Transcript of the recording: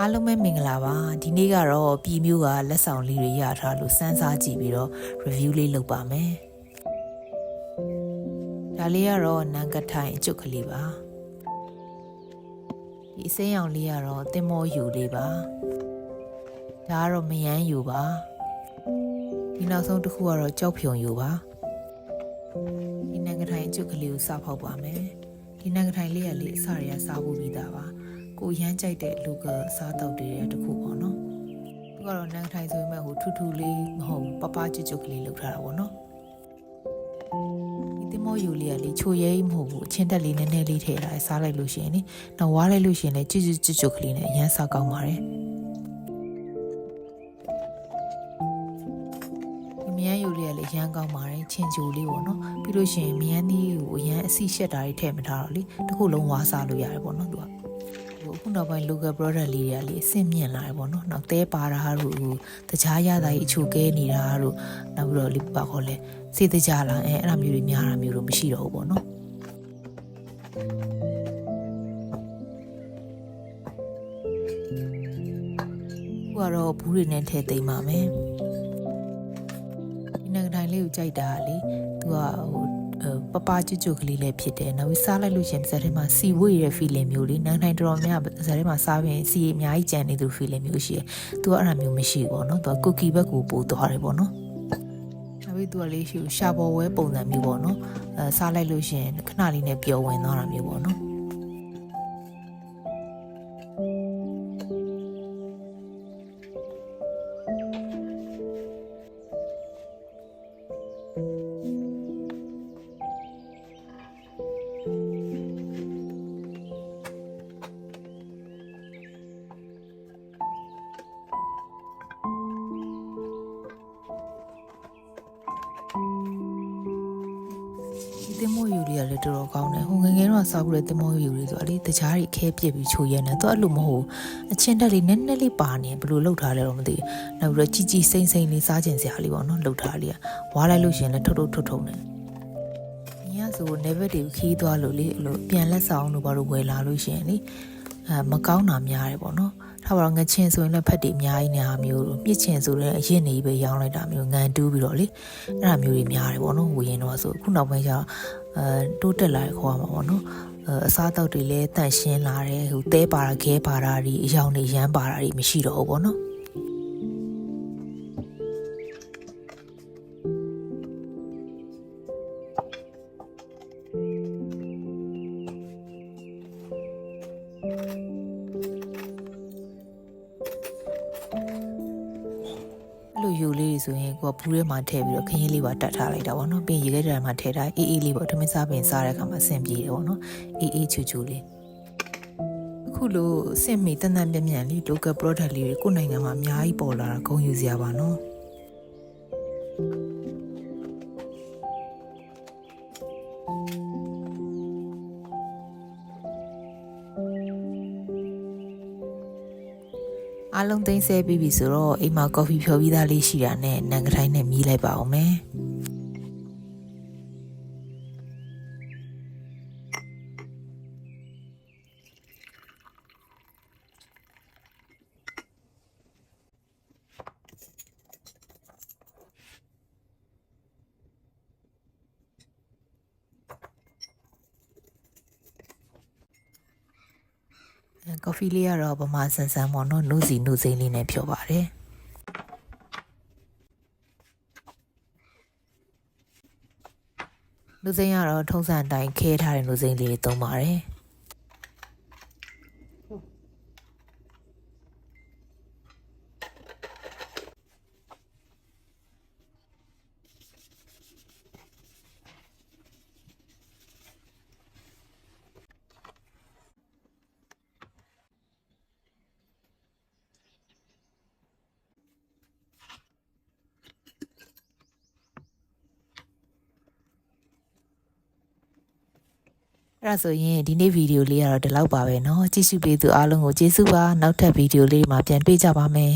အားလုံးပဲမင်္ဂလာပါဒီနေ့ကတော့ပြည်မျိုးကလက်ဆောင်လေးတွေရထားလို့စမ်းစားကြည့်ပြီးတော့ review လေးလုပ်ပါမယ်ဒါလေးကတော့နန်ကထိုင်အကျုပ်ကလေးပါဒီအစိမ်းရောင်လေးကတော့တင်မောယူလေးပါဒါကတော့မယန်းယူပါဒီနောက်ဆုံးတစ်ခုကတော့ကြောက်ဖြုံယူပါဒီနန်ကထိုင်အကျုပ်ကလေးကိုစဖောက်ပါမယ်ဒီနန်ကထိုင်လေးကလေအစရရစားဖို့ပြီးသားပါ ကိုရမ်းကြိုက်တဲ့လူကစားတော့တည်းတဲ့တခုပေါ့နော်သူကတော့နန်းထိုင်ဆိုပေမဲ့ဟိုထူးထူးလေးမဟုတ်ဘူးပပကျွတ်ကျွတ်ကလေးလောက်ထားတာပေါ့နော်ဒီတင်မောယူလေးကလေချိုရဲမဟုတ်ဘူးအချင်းတက်လေးနည်းနည်းလေးထည့်ထားစားလိုက်လို့ရှိရင်လေနောက်ဝါးလိုက်လို့ရှိရင်လေကျွတ်ကျွတ်ကျွတ်ကျွတ်ကလေးနဲ့အရမ်းစားကောင်းပါတယ်ဒီမြန်းယူလေးကလေရမ်းကောင်းပါတယ်ချင်းချိုလေးပေါ့နော်ပြီးလို့ရှိရင်မြန်းသီးကိုအရမ်းအစီရှက်တာတွေထည့်မထားတော့လေတစ်ခုလုံးဝါးစားလို့ရတယ်ပေါ့နော်သူကဟိုအ ခုနောက်ပိုင်း local product လေးတွေကလေအဆင့်မြင့်လာတယ်ပေါ့နော်။နောက်တဲပါတာတို့ဟိုတခြားရတာကြီးအချိုကဲနေတာတို့နောက်ပြီးတော့လေပါခေါ်လဲစေတကြလာအဲအဲ့ဒါမျိုးတွေများတာမျိုးတော့မရှိတော့ဘူးပေါ့နော်။ဟိုကတော့ဘူးတွေနဲ့ထည့်သိမ်းပါမယ်။ဒီနဂတိုင်းလေးကိုကြိုက်တာကလေသူကဟို ပပကျွတ်ကျွတ်ကလေးလည်းဖြစ်တယ်နောက်ပြီးစားလိုက်လို့ရှရင်ဇာတ်ထဲမှာစီဝေးရတဲ့ feeling မျိုးလေးနိုင်နိုင်တော်တော်များဇာတ်ထဲမှာစားပြီးစီအများကြီးကြံနေသူ feeling မျိုးရှိတယ်။ तू ကအဲ့ဒါမျိုးမရှိဘူးပေါ့နော်။ तू က cookie ဘက်ကိုပို့သွားတယ်ပေါ့နော်။နောက်ပြီး तू ကလေးရှိရှာပေါ်ဝဲပုံစံမျိုးပေါ့နော်။အဲစားလိုက်လို့ရှရင်ခဏလေးနဲ့ပျော်ဝင်သွားတာမျိုးပေါ့နော်။ တင်မိုးယူလေးကလည်းတော်တော်ကောင်းတယ်ဟိုငယ်ငယ်တော့စားဘူးလေတင်မိုးယူလေးဆိုအလေးတကြားကြီးခဲပြစ်ပြီးချိုရဲနေတော့အဲ့လိုမဟုတ်အချင်းတက်လေးနည်းနည်းလေးပါနေဘယ်လိုလှုပ်ထားလဲတော့မသိဘူးနောက်ပြီးတော့ជីជីစိမ့်စိမ့်လေးစားကျင်စရာလေးပေါ့နော်လှုပ်ထားလေးကဝါလိုက်လို့ရှိရင်လည်းထုတ်ထုတ်ထုတ်ထုတ်နေညဆို never တွေခီးသွားလို့လေအဲ့လိုပြန်လက်ဆောင်တို့ဘာလို့ဝယ်လာလို့ရှိရင်လေအဲမကောင်းတာများတယ်ပေါ့နော် ထားပါတော့ငချင်းဆိုရင်လည်းဖက်တွေအများကြီးနေဟာမျိုးတို့မြစ်ချင်ဆိုလည်းအရင်နေပဲရောင်းလိုက်တာမျိုးငံတူးပြီးတော့လေအဲ့ဒါမျိုးတွေများတယ်ပေါ့နော်ဝေရင်တော့ဆိုခုနောက်ပိုင်းကျတော့အဲတိုးတက်လာခေါ်ရမှာပေါ့နော်အစားအသောက်တွေလည်းတန့်ရှင်းလာတယ်ဟိုတဲပါတာခဲပါတာတွေအယောင်တွေရမ်းပါတာတွေမရှိတော့ဘူးပေါ့နော် အဲ့လိုယူလေးတွေဆိုရင်ကိုကဘူးထဲမှာထည့်ပြီးတော့ခရင်လေးပါတတ်ထားလိုက်တာပေါ့နော်ပြီးရင်ရေခဲတံမှာထည့်ထားအေးအေးလေးပေါ့ထမင်းစားပင်စားတဲ့အခါမှာအဆင်ပြေတယ်ပေါ့နော်အေးအေးချူချူလေးအခုလိုအဆင့်မီတန်တန်ပြန့်ပြန့်လေး local product လေးတွေကိုယ့်နိုင်ငံမှာအများကြီးပေါ်လာတာဂုဏ်ယူစရာပါနော် အားလုံးသိမ်းဆဲပြီးပြီဆိုတော့အိမ်မှာကော်ဖီဖြော်ပြီးသားလေးရှိတာနဲ့နန်ကတိုင်းနဲ့မြည်လိုက်ပါအောင်မယ် ကော်ဖီလေးကတော့ဗမာဆန်ဆန်ပေါ့နော်နှုတ်စီနှုတ်စိမ့်လေးနဲ့ဖြော်ပါတယ်နှုတ်စိမ့်ကတော့ထုံးစံအတိုင်းခဲထားတဲ့နှုတ်စိမ့်လေးသုံးပါတယ် အဲ့ဒါဆိုရင်ဒီနေ့ဗီဒီယိုလေးကတော့ဒီလောက်ပါပဲเนาะကြည့်ရှုပေးသူအားလုံးကိုကျေးဇူးပါနောက်ထပ်ဗီဒီယိုလေးမှာပြန်တွေ့ကြပါမယ်